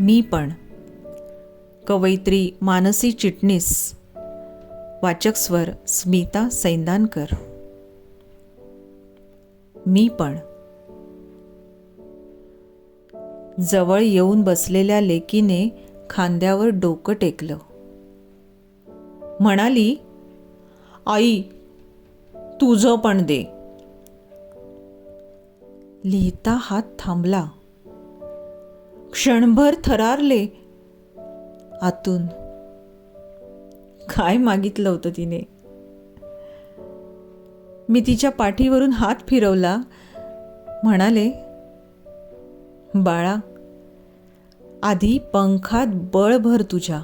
मी पण. कवयित्री मानसी चिटणीस. वाचक स्वर स्मिता सैंदानकर. मी पण. जवळ येऊन बसलेल्या लेकीने खांद्यावर डोकं टेकलं. म्हणाली आई तुझं पण दे. लिहिता हात थांबला. क्षणभर थरारले. आतून काय मागितलं होतं तिने? मी तिच्या पाठीवरून हात फिरवला. म्हणाले बाळा आधी पंखात बळ भर तुझ्या.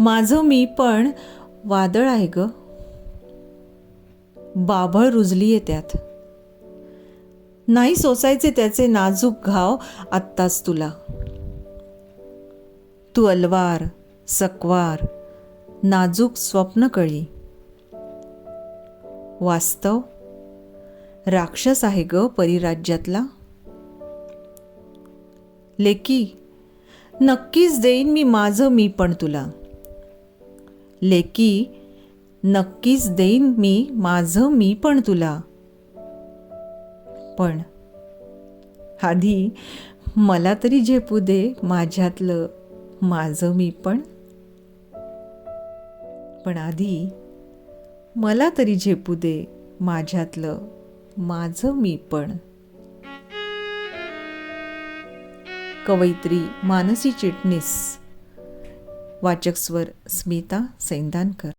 माझं मी पण वादळ आहे ग. बाभळ रुजलीये त्यात. नाही सोसायचे त्याचे नाजूक घाव आत्ताच तुला. तू अलवार सकवार नाजूक स्वप्न कळी. वास्तव? राक्षस आहे ग परिराज्यातला. लेकी नक्कीच देईन मी माझं मी पण तुला. लेकी नक्कीच देईन मी माझं मी पण तुला. पण. आधी मला तरी झेपू दे माझ्यातलं माझं मी पण. पण आधी मला तरी झेपू दे माझ्यातलं माझं मी पण. कवयित्री मानसी चिटणीस. वाचक स्वर स्मिता सैंदानकर.